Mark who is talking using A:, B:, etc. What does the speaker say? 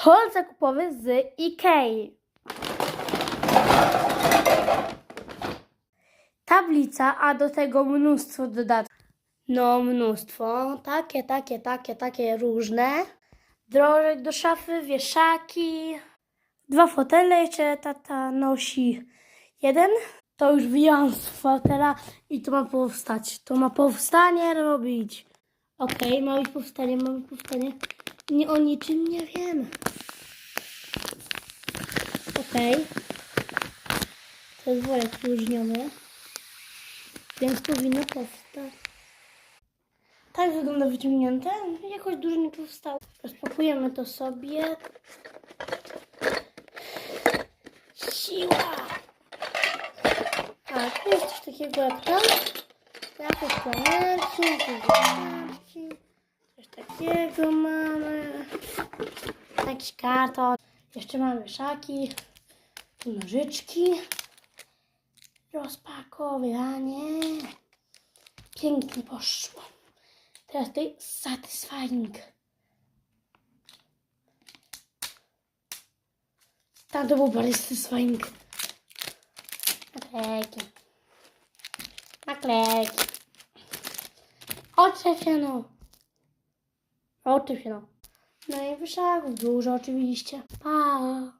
A: Hol zakupowy z Ikei. Tablica, a do tego mnóstwo dodatków. No, mnóstwo. Takie, takie, takie, takie różne. Drożek do szafy, wieszaki. Dwa fotele jeszcze tata nosi. Jeden. To już wyjąłem z fotela i to ma powstać. To ma powstanie robić. Okej, ma być powstanie, ma być powstanie. Nie, o niczym nie wiemy. Okej. To jest worek spróżniony. Więc powinno powstać. Tak wygląda wyciągnięte. Jakoś dużo nie powstało. Rozpakujemy to sobie. Siła! A, tu jest coś takiego jak to. Jakieś planerki, jakieś kartki. Coś takiego mamy. Jakiś karton. Jeszcze mamy szaki. Nożyczki. Rozpakowanie. Pięknie poszło. Teraz tutaj satisfying. Tam to był bardziej satisfying. Naklejki. Naklejki. Oczep się no. Oczep się no. No i wyszagów dużo oczywiście. Pa.